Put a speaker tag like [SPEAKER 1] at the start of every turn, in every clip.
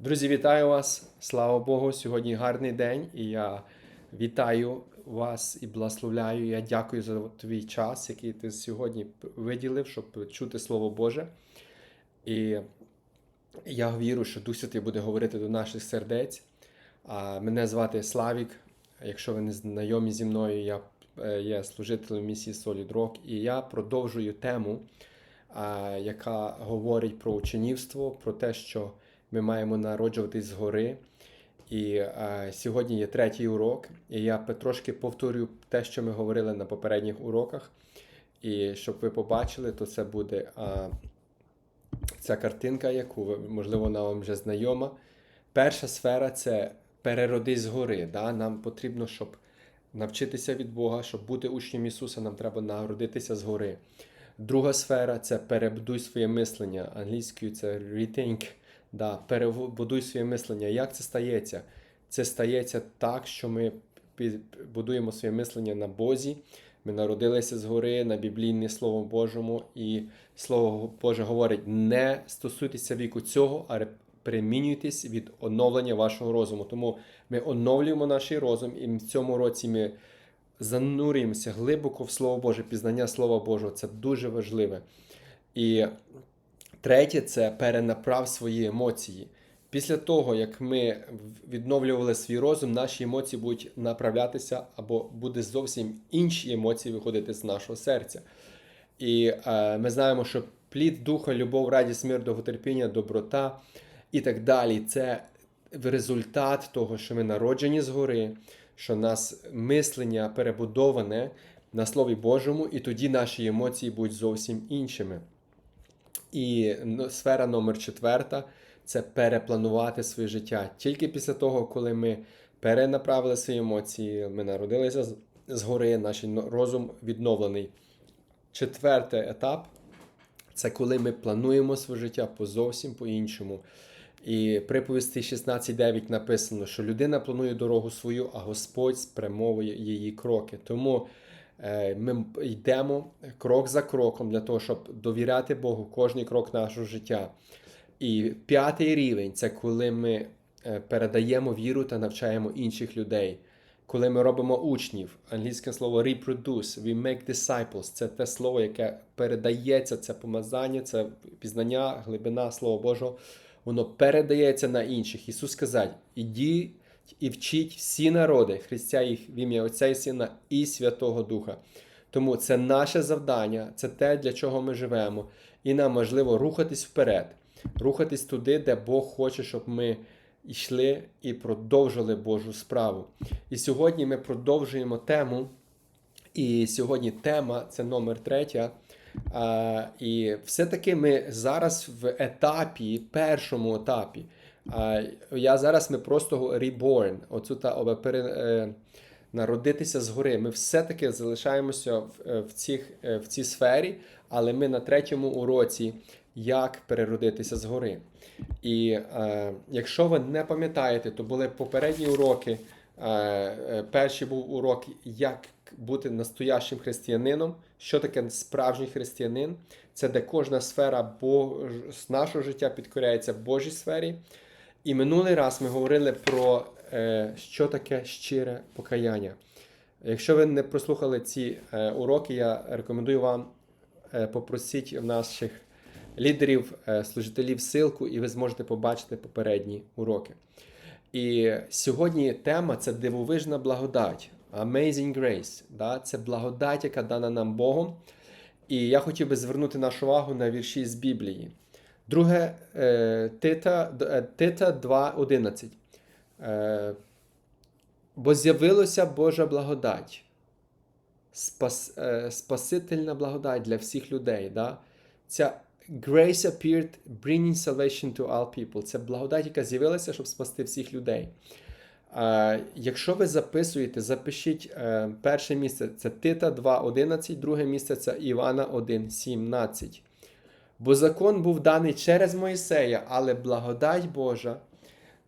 [SPEAKER 1] Друзі, вітаю вас! Слава Богу! Сьогодні гарний день, і я вітаю вас і благословляю. Я дякую за твій час, який ти сьогодні виділив, щоб чути Слово Боже. І я вірю, що Дух Святий буде говорити до наших сердець. Мене звати Славік. Якщо ви не знайомі зі мною, я е, є служителем місії Solid Rock, і я продовжую тему, яка говорить про учнівство, про те, що ми маємо народжуватись згори. І е, сьогодні є третій урок, і я трошки повторю те, що ми говорили на попередніх уроках. І щоб ви побачили, то це буде е, ця картинка, яку ви, можливо, вона вам вже знайома. Перша сфера це переродись згори. Да? Нам потрібно, щоб навчитися від Бога, щоб бути учнем Ісуса, нам треба народитися згори. Друга сфера це перебудуй своє мислення. Англійською це rethink. Да, перебудуй своє мислення. Як це стається? Це стається так, що ми будуємо своє мислення на Бозі. Ми народилися згори на біблійне Слово Божому, і Слово Боже говорить: не стосуйтеся віку цього, а перемінюйтесь від оновлення вашого розуму. Тому ми оновлюємо наш розум, і в цьому році ми занурюємося глибоко в Слово Боже, пізнання Слова Божого. Це дуже важливе. І Третє це перенаправ свої емоції. Після того, як ми відновлювали свій розум, наші емоції будуть направлятися або буде зовсім інші емоції виходити з нашого серця. І е, ми знаємо, що плід духа, любов, радість, мир, довготерпіння, доброта і так далі. Це результат того, що ми народжені згори, що нас мислення перебудоване на Слові Божому, і тоді наші емоції будуть зовсім іншими. І сфера номер четверта це перепланувати своє життя. Тільки після того, коли ми перенаправили свої емоції, ми народилися згори, наш розум відновлений. Четвертий етап це коли ми плануємо своє життя по зовсім по-іншому. І приповісті 16.9 написано, що людина планує дорогу свою, а Господь спрямовує її кроки. Тому ми йдемо крок за кроком для того, щоб довіряти Богу кожний крок нашого життя. І п'ятий рівень це коли ми е, передаємо віру та навчаємо інших людей. Коли ми робимо учнів, англійське слово reproduce, we make disciples, це те слово, яке передається, це помазання, це пізнання, глибина Слова Божого, воно передається на інших. Ісус сказав: ідіть і вчіть всі народи, хрестя їх в ім'я Отця і Сина і Святого Духа. Тому це наше завдання, це те, для чого ми живемо, і нам важливо рухатись вперед, рухатись туди, де Бог хоче, щоб ми йшли і продовжили Божу справу. І сьогодні ми продовжуємо тему. І сьогодні тема це номер третя. А, і все-таки ми зараз в етапі, першому етапі. Я зараз ми просто reborn, оцю та пере, е, народитися згори. Ми все-таки залишаємося в, е, в, цих, е, в цій сфері, але ми на третьому уроці, як переродитися згори. І е, якщо ви не пам'ятаєте, то були попередні уроки. Е, перший був урок, як бути настоящим християнином. Що таке справжній християнин? Це де кожна сфера Бож... нашого життя підкоряється Божій сфері. І минулий раз ми говорили про е, що таке щире покаяння. Якщо ви не прослухали ці е, уроки, я рекомендую вам е, попросіть в наших лідерів, служителів силку, і ви зможете побачити попередні уроки. І сьогодні тема це дивовижна благодать. Amazing Grace. Да? Це благодать, яка дана нам Богом. І я хотів би звернути нашу увагу на вірші з Біблії. Друге е, Тита, е, Тита 2.11. Е, Бо з'явилася Божа благодать, спас, е, спасительна благодать для всіх людей. Да? Ця grace appeared, bringing salvation to all people. Це благодать, яка з'явилася, щоб спасти всіх людей. Е, якщо ви записуєте, запишіть е, перше місце це Тита 2.11, друге місце це Івана 1.17. Бо закон був даний через Моїсея, але благодать Божа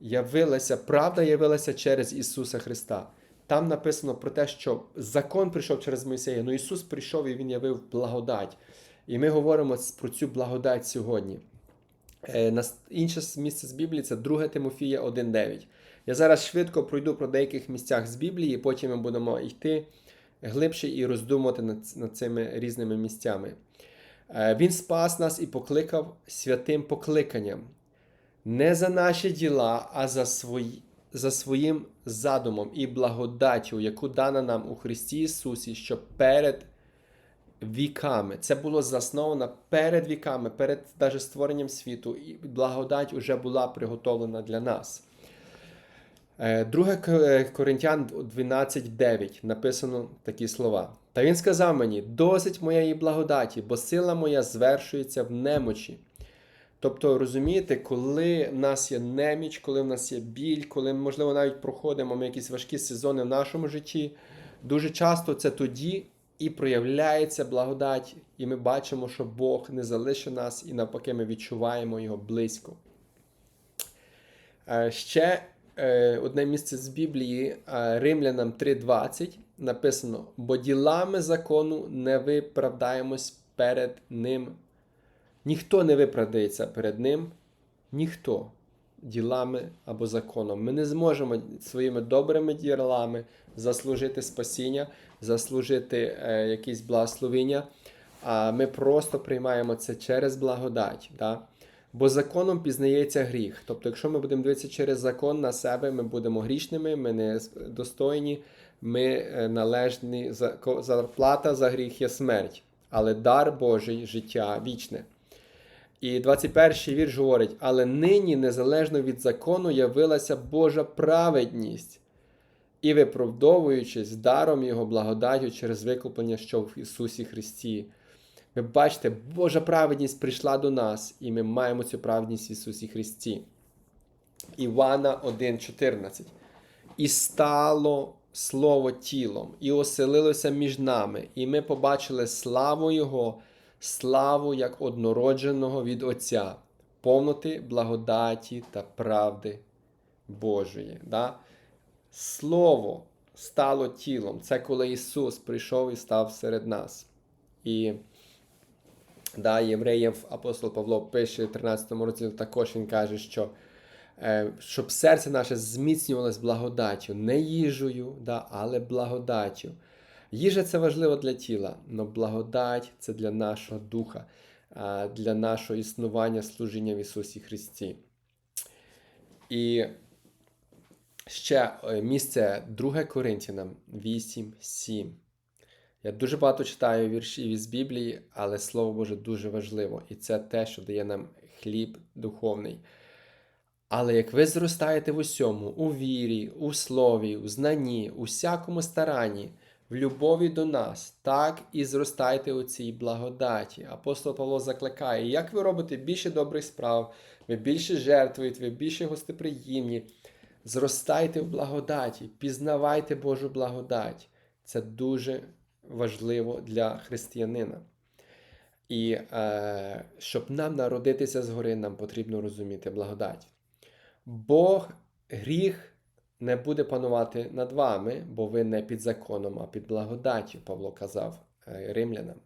[SPEAKER 1] явилася, правда явилася через Ісуса Христа. Там написано про те, що закон прийшов через Моїсея, але Ісус прийшов і Він явив благодать. І ми говоримо про цю благодать сьогодні. Е, Інше місце з Біблії це 2 Тимофія 1.9. Я зараз швидко пройду про деяких місцях з Біблії, потім ми будемо йти глибше і роздумувати над цими різними місцями. Е, Він спас нас і покликав святим покликанням. Не за наші діла, а за, свої, за своїм задумом і благодаттю, яку дана нам у Христі Ісусі, що перед віками. Це було засновано перед віками, перед даже створенням світу, і благодать вже була приготовлена для нас. Е, Друге К- е, Коринтян 12.9 написано такі слова. Та він сказав мені: досить моєї благодаті, бо сила моя звершується в немочі. Тобто, розумієте, коли в нас є неміч, коли в нас є біль, коли, можливо, навіть проходимо ми якісь важкі сезони в нашому житті, дуже часто це тоді і проявляється благодать, і ми бачимо, що Бог не залишив нас, і навпаки, ми відчуваємо його близько. Е, Ще одне місце з Біблії, е, Римлянам 3:20 написано: бо ділами закону не виправдаємось перед ним. Ніхто не виправдається перед ним, ніхто ділами або законом. Ми не зможемо своїми добрими ділами заслужити спасіння, заслужити е, якісь благословення, а ми просто приймаємо це через благодать. Да? Бо законом пізнається гріх. Тобто, якщо ми будемо дивитися через закон на себе, ми будемо грішними, ми не достойні, ми е, належні, зарплата за гріх є смерть, але дар Божий життя вічне. І 21 вірш говорить: але нині, незалежно від закону, явилася Божа праведність, і виправдовуючись даром Його благодаттю через викуплення, що в Ісусі Христі. Ви бачите, Божа праведність прийшла до нас, і ми маємо цю праведність в Ісусі Христі. Івана 1,14. І стало Слово тілом, і оселилося між нами, і ми побачили славу Його, славу як однородженого від Отця, повноти благодаті та правди Божої. Да? Слово стало тілом. Це коли Ісус прийшов і став серед нас. І да, євреїв апостол Павло пише в 13 році, також він каже, що е, щоб серце наше зміцнювалось благодаттю, не їжею, да, але благодаттю. Їжа це важливо для тіла, але благодать це для нашого духа, для нашого існування, служіння в Ісусі Христі. І ще е, місце 2 Коринтянам 8, 7. Я дуже багато читаю віршів із Біблії, але Слово Боже дуже важливо, і це те, що дає нам хліб духовний. Але як ви зростаєте в усьому, у вірі, у слові, у знанні, у всякому старанні, в любові до нас, так і зростайте у цій благодаті. Апостол Павло закликає, як ви робите більше добрих справ, ви більше жертвуєте, ви більше гостеприємні. Зростайте в благодаті, пізнавайте Божу благодать. Це дуже важливо для християнина. І е, щоб нам народитися згори, нам потрібно розуміти благодать. Бог гріх не буде панувати над вами, бо ви не під законом, а під благодаттю, Павло казав е, римлянам.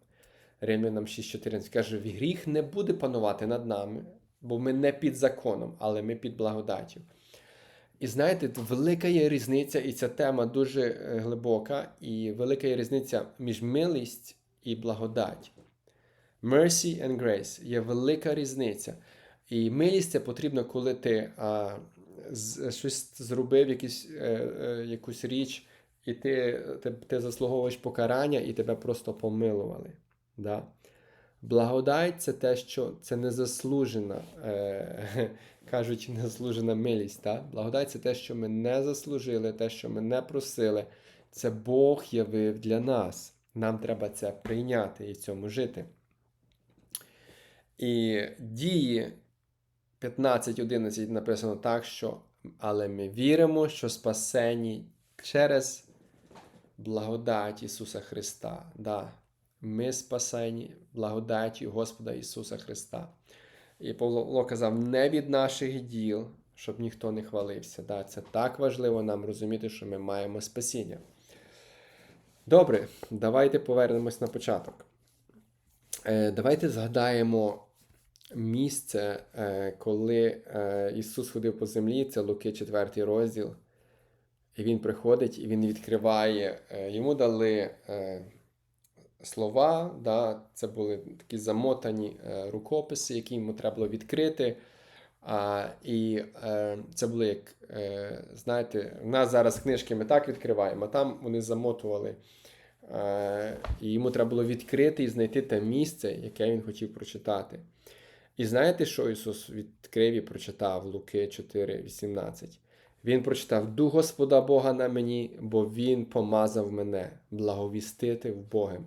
[SPEAKER 1] Римлянам 6.14 каже, гріх не буде панувати над нами, бо ми не під законом, але ми під благодаттю. І знаєте, велика є різниця, і ця тема дуже е, глибока, і велика є різниця між милість і благодать. Mercy and grace є велика різниця. І милість це потрібно, коли ти а, з, щось зробив, якісь, е, е, якусь річ, і ти, ти, ти заслуговуєш покарання, і тебе просто помилували. Да? Благодать це те, що це незаслужена, е, кажуть, незаслужена милість. Да? Благодать це те, що ми не заслужили, те, що ми не просили. Це Бог явив для нас. Нам треба це прийняти і в цьому жити. І дії 15.11 написано так, що але ми віримо, що спасені через благодать Ісуса Христа. Да. Ми спасені благодаті Господа Ісуса Христа. І Павло казав, не від наших діл, щоб ніхто не хвалився. Да, Це так важливо нам розуміти, що ми маємо спасіння. Добре, давайте повернемось на початок. Е, Давайте згадаємо місце, е, коли е, Ісус ходив по землі, це Луки 4 розділ. І Він приходить і Він відкриває. Йому дали слова, да, це були такі замотані е, рукописи, які йому треба було відкрити. А, і е, це були як, е, знаєте, в нас зараз книжки ми так відкриваємо, а там вони замотували. Е, і йому треба було відкрити і знайти те місце, яке він хотів прочитати. І знаєте, що Ісус відкрив і прочитав Луки 4,18? Він прочитав Дух Господа Бога на мені, бо Він помазав мене благовістити в Богом.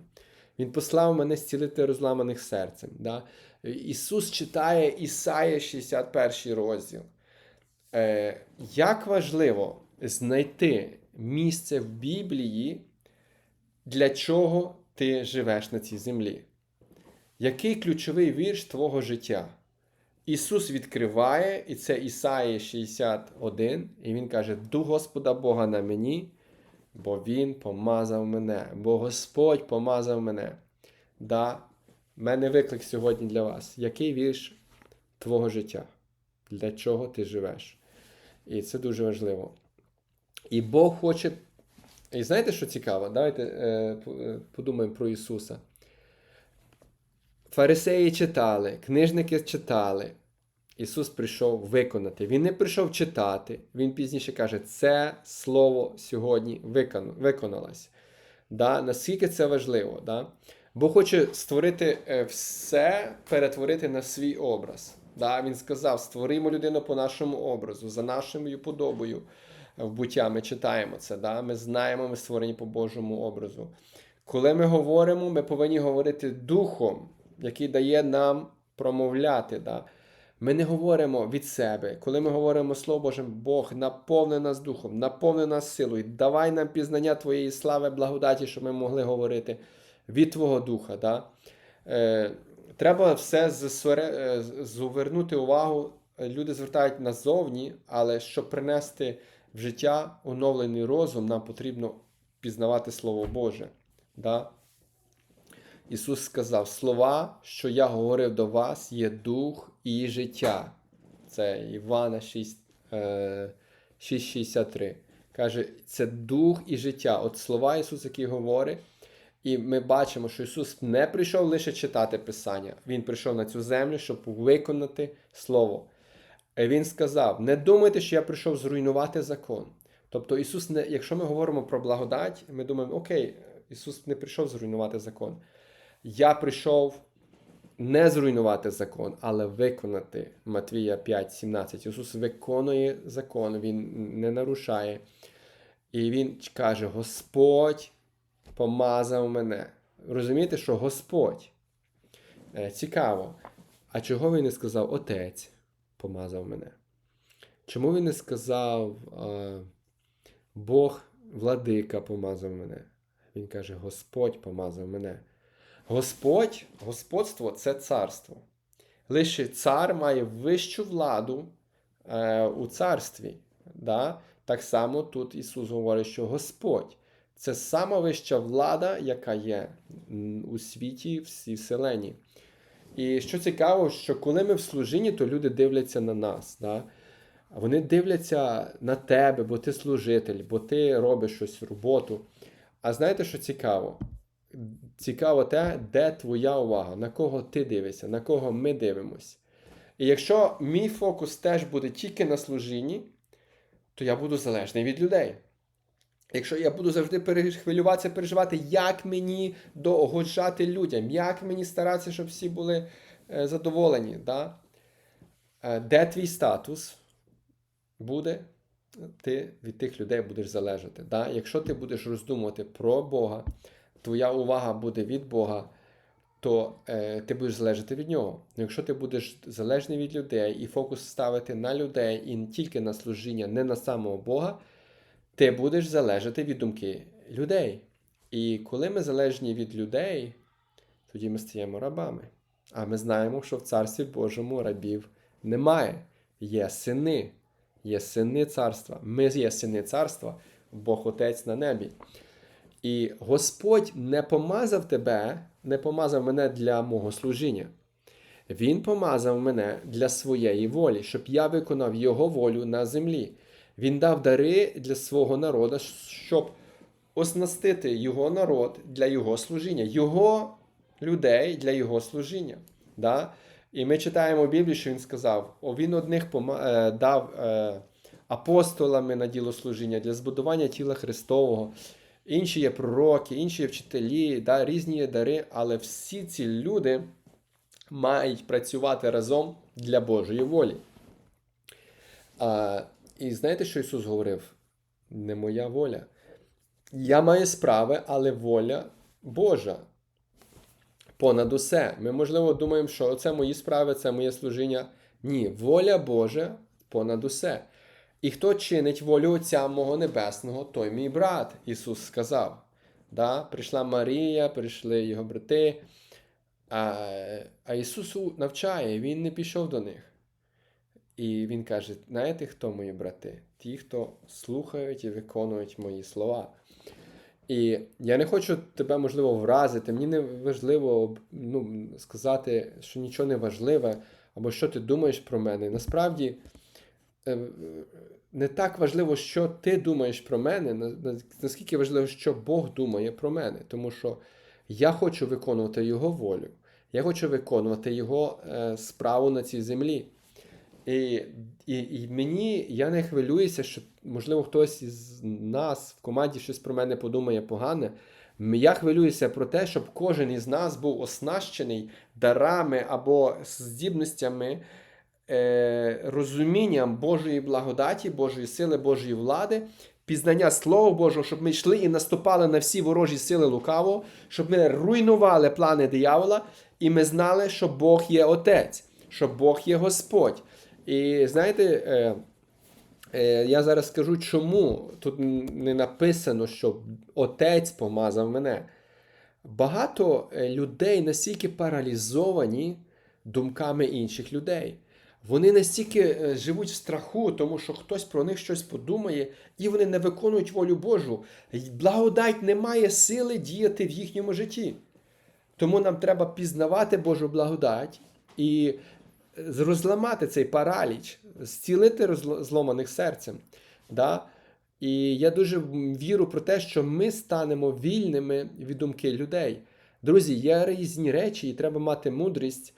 [SPEAKER 1] Він послав мене зцілити розламаних серцем. Да? Ісус читає Ісая 61 розділ. Е, Як важливо знайти місце в Біблії, для чого ти живеш на цій землі? Який ключовий вірш твого життя? Ісус відкриває, і це Ісаї 61, і Він каже: Дух Господа Бога на мені, бо Він помазав мене, бо Господь помазав мене. Да, мене виклик сьогодні для вас. Який вірш твого життя? Для чого ти живеш? І це дуже важливо. І Бог хоче. І знаєте, що цікаво? Давайте е, е, подумаємо про Ісуса. Фарисеї читали, книжники читали. Ісус прийшов виконати. Він не прийшов читати. Він пізніше каже, це слово сьогодні виконалось. Да? Наскільки це важливо? Да? Бог хоче створити е, все, перетворити на свій образ. Да? Він сказав: створимо людину по нашому образу, за нашою подобою. В буття ми читаємо це. Да? Ми знаємо, ми створені по Божому образу. Коли ми говоримо, ми повинні говорити духом, який дає нам промовляти. Да? Ми не говоримо від себе. Коли ми говоримо Слово Боже, Бог наповни нас духом, наповни нас силою, давай нам пізнання Твоєї слави, благодаті, щоб ми могли говорити від Твого Духа. Да? Е, треба все зсере, е, звернути увагу. Люди звертають назовні, але щоб принести в життя оновлений розум, нам потрібно пізнавати Слово Боже. Да? Ісус сказав: Слова, що я говорив до вас, є дух і життя. Це Івана 6, е, 6,63. Каже, це дух і життя. От слова Ісус, які говорить. І ми бачимо, що Ісус не прийшов лише читати Писання. Він прийшов на цю землю, щоб виконати Слово. Він сказав: не думайте, що я прийшов зруйнувати закон. Тобто, Ісус, не, якщо ми говоримо про благодать, ми думаємо, окей, Ісус не прийшов зруйнувати закон. Я прийшов не зруйнувати закон, але виконати Матвія 5,17. Ісус виконує закон, Він не нарушає. І Він каже: Господь помазав мене. Розумієте, що Господь Е, цікаво. А чого він не сказав Отець помазав мене? Чому він не сказав е, Бог владика помазав мене? Він каже, Господь помазав мене. Господь, господство це царство. Лише цар має вищу владу е, у царстві. Да? Так само тут Ісус говорить, що Господь це сама вища влада, яка є у світі, всій вселенні. І що цікаво, що коли ми в служінні, то люди дивляться на нас. Да? Вони дивляться на тебе, бо ти служитель, бо ти робиш щось роботу. А знаєте, що цікаво? Цікаво те, де твоя увага, на кого ти дивишся, на кого ми дивимося. І якщо мій фокус теж буде тільки на служінні, то я буду залежний від людей. Якщо я буду завжди перехвилюватися, переживати, як мені догоджати людям, як мені старатися, щоб всі були е, задоволені, да? Е, де твій статус буде, ти від тих людей будеш залежати. Да? Якщо ти будеш роздумувати про Бога, твоя увага буде від Бога, то е, ти будеш залежати від нього. Ну, Якщо ти будеш залежний від людей і фокус ставити на людей і не тільки на служіння, не на самого Бога, ти будеш залежати від думки людей. І коли ми залежні від людей, тоді ми стаємо рабами. А ми знаємо, що в Царстві Божому рабів немає. Є сини, є сини царства. Ми є сини царства, Бог Отець на небі. І Господь не помазав тебе, не помазав мене для мого служіння. Він помазав мене для своєї волі, щоб я виконав Його волю на землі. Він дав дари для свого народу, щоб оснастити його народ для його служіння, його людей для його служіння. Да? І ми читаємо в Біблії, що він сказав: О, він одних е, дав е, апостолами на діло служіння для збудування тіла Христового. Інші є пророки, інші є вчителі, да, різні є дари, але всі ці люди мають працювати разом для Божої волі. А, і знаєте, що Ісус говорив? Не моя воля. Я маю справи, але воля Божа. Понад усе. Ми, можливо, думаємо, що це мої справи, це моє служіння. Ні, воля Божа понад усе. І хто чинить волю Отця мого Небесного, той мій брат, Ісус сказав. Да? Прийшла Марія, прийшли його брати. А, а Ісус навчає, Він не пішов до них. І Він каже: знаєте, хто мої брати? Ті, хто слухають і виконують мої слова. І я не хочу тебе, можливо, вразити. Мені не важливо ну, сказати, що нічого не важливе, або що ти думаєш про мене. Насправді не так важливо, що ти думаєш про мене, на- на- наскільки важливо, що Бог думає про мене. Тому що я хочу виконувати Його волю, я хочу виконувати Його е, справу на цій землі. І, і, і мені я не хвилююся, що можливо хтось із нас в команді щось про мене подумає погане. Я хвилююся про те, щоб кожен із нас був оснащений дарами або здібностями, е, розумінням Божої благодаті, Божої сили, Божої влади, пізнання Слова Божого, щоб ми йшли і наступали на всі ворожі сили лукавого, щоб ми руйнували плани диявола, і ми знали, що Бог є Отець, що Бог є Господь. І знаєте, е, е, я зараз скажу, чому тут не написано, що Отець помазав мене. Багато е, людей настільки паралізовані думками інших людей. Вони настільки е, живуть в страху, тому що хтось про них щось подумає, і вони не виконують волю Божу. Благодать не має сили діяти в їхньому житті. Тому нам треба пізнавати Божу благодать і е, розламати цей параліч, зцілити зломаних серцем. Да? І я дуже вірю про те, що ми станемо вільними від думки людей. Друзі, є різні речі, і треба мати мудрість,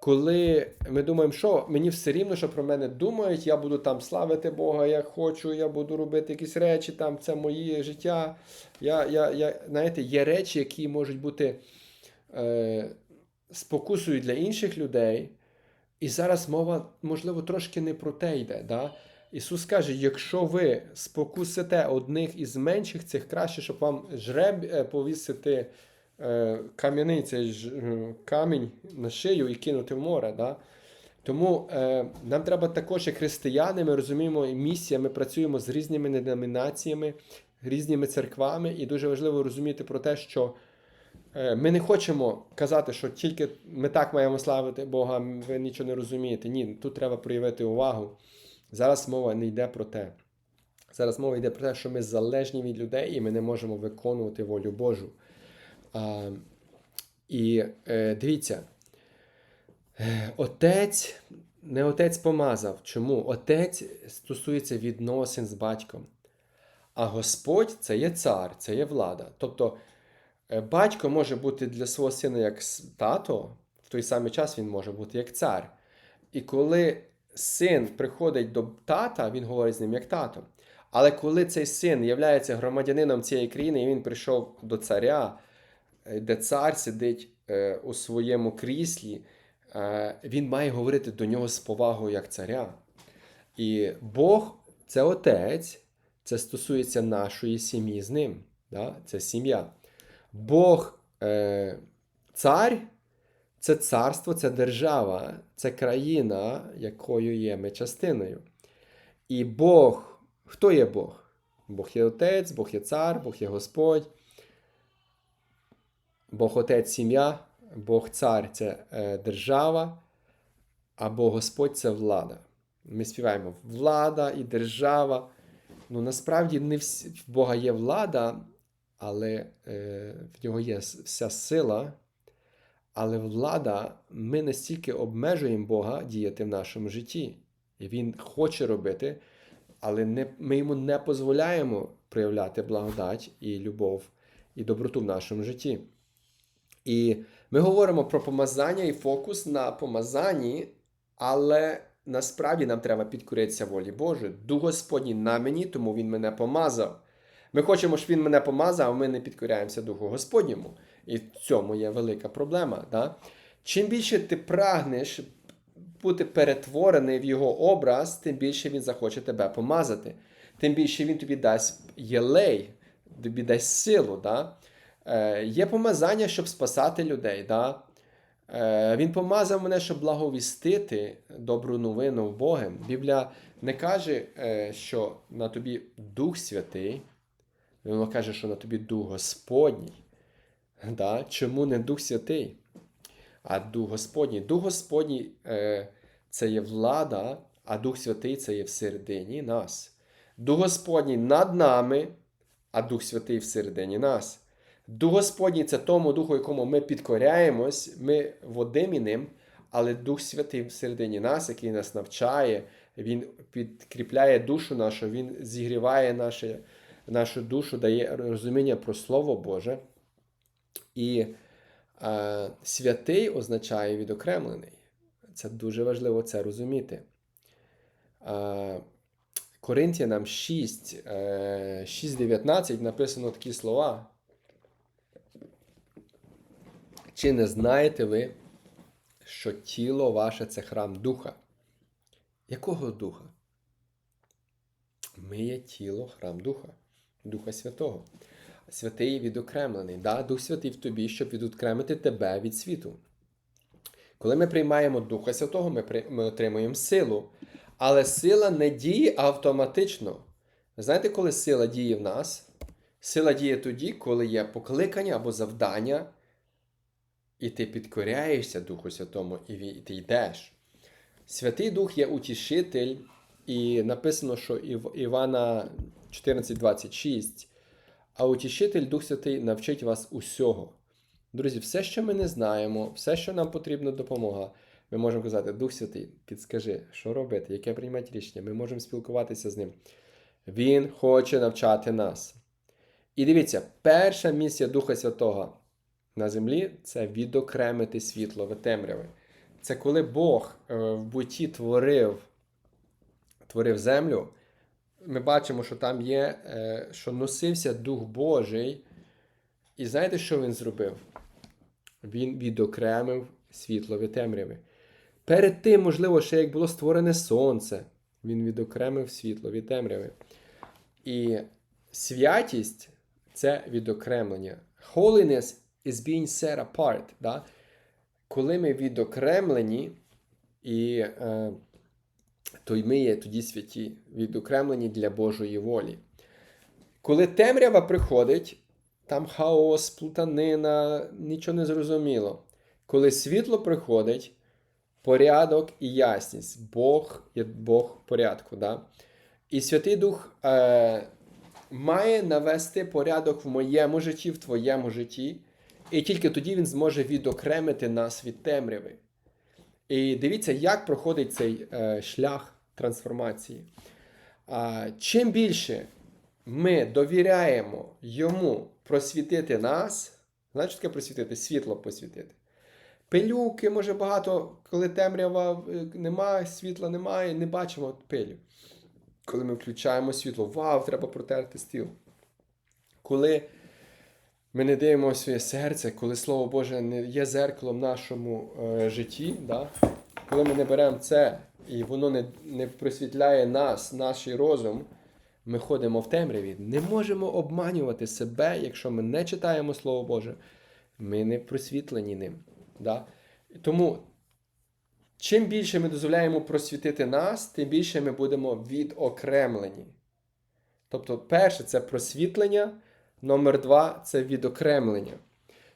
[SPEAKER 1] коли ми думаємо, що мені все рівно, що про мене думають, я буду там славити Бога, як хочу, я буду робити якісь речі, там це моє життя. Я, я, я, знаєте, є речі, які можуть бути е, спокусою для інших людей. І зараз мова, можливо, трошки не про те йде. Да? Ісус каже: якщо ви спокусите одних із менших, цих краще, щоб вам жреб е, повісити кам'яний цей е, камінь на шию і кинути в море. Да? Тому е, нам треба також, як християни, ми розуміємо місія, ми працюємо з різними деномінаціями, різними церквами, і дуже важливо розуміти про те, що Е, Ми не хочемо казати, що тільки ми так маємо славити Бога, ви нічого не розумієте. Ні, тут треба проявити увагу. Зараз мова не йде про те. Зараз мова йде про те, що ми залежні від людей і ми не можемо виконувати волю Божу. А, і е, дивіться, е, отець, не отець помазав. Чому? Отець стосується відносин з батьком. А Господь це є цар, це є влада. Тобто. Е, Батько може бути для свого сина як тато, в той самий час він може бути як цар. І коли син приходить до тата, він говорить з ним як тато. Але коли цей син є громадянином цієї країни, і він прийшов до царя, де цар сидить е, у своєму кріслі, е, він має говорити до нього з повагою як царя. І Бог це отець, це стосується нашої сім'ї з ним. Да? Це сім'я. Бог е, цар це царство, це держава, це країна, якою є ми частиною. І Бог, хто є Бог? Бог є Отець, Бог є цар, Бог є Господь. Бог Отець сім'я, Бог цар це е, держава, а Бог Господь це влада. Ми співаємо влада і держава. Ну насправді не всі, в Бога є влада, але е, в нього є вся сила, Але влада, ми настільки обмежуємо Бога діяти в нашому житті. І Він хоче робити, але не, ми йому не дозволяємо проявляти благодать і любов і доброту в нашому житті. І ми говоримо про помазання і фокус на помазанні, але насправді нам треба підкоритися волі Божої. Дух Господній на мені, тому Він мене помазав. Ми хочемо, щоб Він мене помазав, а ми не підкоряємося Духу Господньому. І в цьому є велика проблема. Да? Чим більше ти прагнеш бути перетворений в його образ, тим більше він захоче тебе помазати. Тим більше він тобі дасть єлей, тобі дасть силу. Да? Е, є помазання, щоб спасати людей. Да? Е, він помазав мене, щоб благовістити добру новину Богом. Біблія не каже, е, що на тобі Дух Святий, вона каже, що на тобі Дух Господній. Да? Чому не Дух Святий? А Дух Господній. Дух Господній е, це є влада, а Дух Святий це є всередині нас. Дух Господній над нами, а Дух Святий всередині нас. Дух Господній це тому духу, якому ми підкоряємось, ми водимі ним, але Дух Святий всередині нас, який нас навчає, Він підкріпляє душу нашу, Він зігріває наше, нашу душу, дає розуміння про Слово Боже. І е, святий означає відокремлений. Це дуже важливо це розуміти. Е, Коринтянам 6, е, 6.19 написано такі слова. Чи не знаєте ви, що тіло ваше це храм Духа? Якого Духа? Ми є тіло, храм Духа, Духа Святого. Святий відокремлений. Да? Дух Святий в тобі, щоб відокремити тебе від світу. Коли ми приймаємо Духа Святого, ми, при... ми отримуємо силу. Але сила не діє автоматично. Знаєте, коли сила діє в нас? Сила діє тоді, коли є покликання або завдання, і ти підкоряєшся Духу Святому, і ти йдеш. Святий Дух є утішитель, і написано, що Ів- Івана 14:26, а утішитель Дух Святий навчить вас усього. Друзі, все, що ми не знаємо, все, що нам потрібна допомога, ми можемо казати, Дух Святий, підскажи, що робити, яке приймати рішення. Ми можемо спілкуватися з ним. Він хоче навчати нас. І дивіться, перша місія Духа Святого на землі це відокремити світло від темряви. Це коли Бог е, в буті творив, творив землю. Ми бачимо, що там є, е, що носився Дух Божий. І знаєте, що він зробив? Він відокремив світло від темряви. Перед тим, можливо, ще як було створене сонце, він відокремив світло від темряви. І святість це відокремлення. Holiness is being set apart. Да? Коли ми відокремлені, і, е, то й ми є тоді святі, відокремлені для Божої волі. Коли темрява приходить, там хаос, плутанина, нічого не зрозуміло. Коли світло приходить, порядок і ясність. Бог є Бог порядку. Да? І Святий Дух е, має навести порядок в моєму житті, в твоєму житті, і тільки тоді він зможе відокремити нас від темряви. І дивіться, як проходить цей е, шлях трансформації. Чим більше ми довіряємо йому просвітити нас, що таке просвітити? Світло посвітити. Пилюки, може багато, коли темрява е, немає, світла немає, не бачимо пилю. Коли ми включаємо світло, вау, треба протерти стіл. Коли ми не дивимося своє серце, коли Слово Боже не є зеркалом в нашому е, житті, да? коли ми не беремо це і воно не, не просвітляє нас, наш розум, ми ходимо в темряві. Не можемо обманювати себе, якщо ми не читаємо Слово Боже, ми не просвітлені ним. Да? Тому, чим більше ми дозволяємо просвітити нас, тим більше ми будемо відокремлені. Тобто, перше це просвітлення, номер два це відокремлення.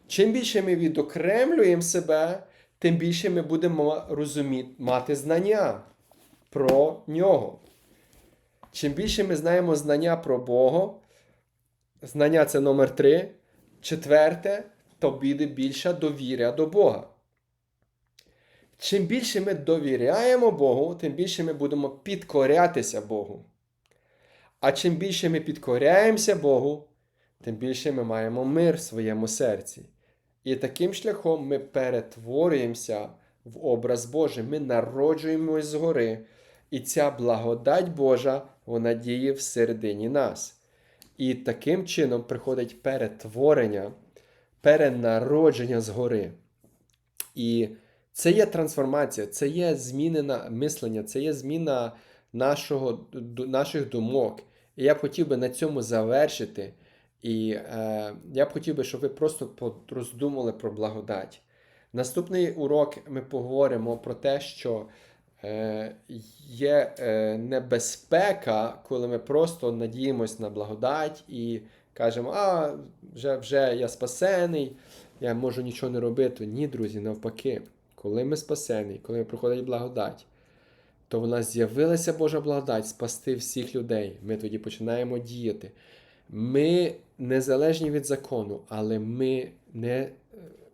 [SPEAKER 1] Чим більше ми відокремлюємо себе, тим більше ми будемо розуміти, мати знання про нього. Чим більше ми знаємо знання про Бога, знання це номер три. Четверте то буде більша довіря до Бога. Чим більше ми довіряємо Богу, тим більше ми будемо підкорятися Богу. А чим більше ми підкоряємося Богу, тим більше ми маємо мир в своєму серці. І таким шляхом ми перетворюємося в образ Божий. Ми народжуємось згори. І ця благодать Божа, вона діє всередині нас. І таким чином приходить перетворення, перенародження згори. І це є трансформація, це є змінена мислення, це є зміна нашого, наших думок. І я б хотів би на цьому завершити. І е, я б хотів би, щоб ви просто роздумали про благодать. Наступний урок ми поговоримо про те, що е, є е, небезпека, коли ми просто надіємось на благодать і кажемо, а вже, вже я спасений, я можу нічого не робити. Ні, друзі, навпаки, коли ми спасені, коли приходить благодать, то в нас з'явилася Божа благодать спасти всіх людей. Ми тоді починаємо діяти. Ми незалежні від закону, але ми не,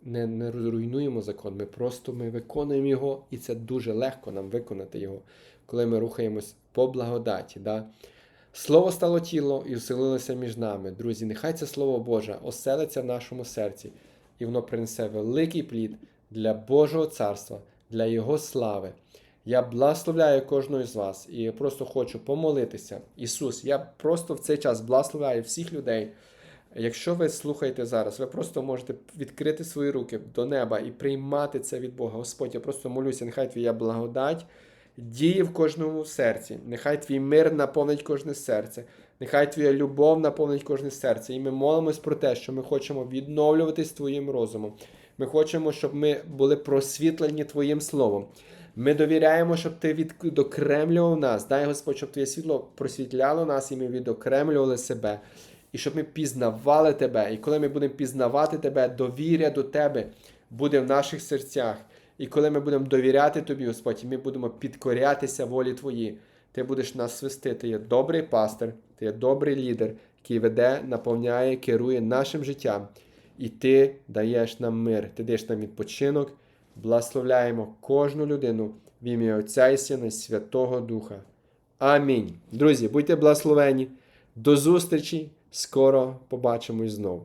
[SPEAKER 1] не, не руйнуємо закон. Ми просто ми виконуємо його, і це дуже легко нам виконати його, коли ми рухаємось по благодаті. Да? Слово стало тіло і вселилося між нами. Друзі, нехай це Слово Боже оселиться в нашому серці, і воно принесе великий плід для Божого царства, для Його слави. Я благословляю кожного з вас і просто хочу помолитися. Ісус, я просто в цей час благословляю всіх людей. Якщо ви слухаєте зараз, ви просто можете відкрити свої руки до неба і приймати це від Бога. Господь, я просто молюся, нехай Твоя благодать діє в кожному серці. Нехай Твій мир наповнить кожне серце. Нехай Твоя любов наповнить кожне серце. І ми молимось про те, що ми хочемо відновлюватись Твоїм розумом. Ми хочемо, щоб ми були просвітлені Твоїм Словом. Ми довіряємо, щоб ти відокремлював нас. Дай Господь, щоб Твоє світло просвітляло нас, і ми відокремлювали себе. І щоб ми пізнавали Тебе. І коли ми будемо пізнавати Тебе, довіря до Тебе буде в наших серцях. І коли ми будемо довіряти Тобі, Господь, і ми будемо підкорятися волі Твої, Ти будеш нас свести. Ти є добрий пастир, ти є добрий лідер, який веде, наповняє, керує нашим життям. І ти даєш нам мир, ти даєш нам відпочинок. Благословляємо кожну людину в ім'я Отця і Сина і Святого Духа. Амінь. Друзі, будьте благословені. До зустрічі! Скоро побачимось знову.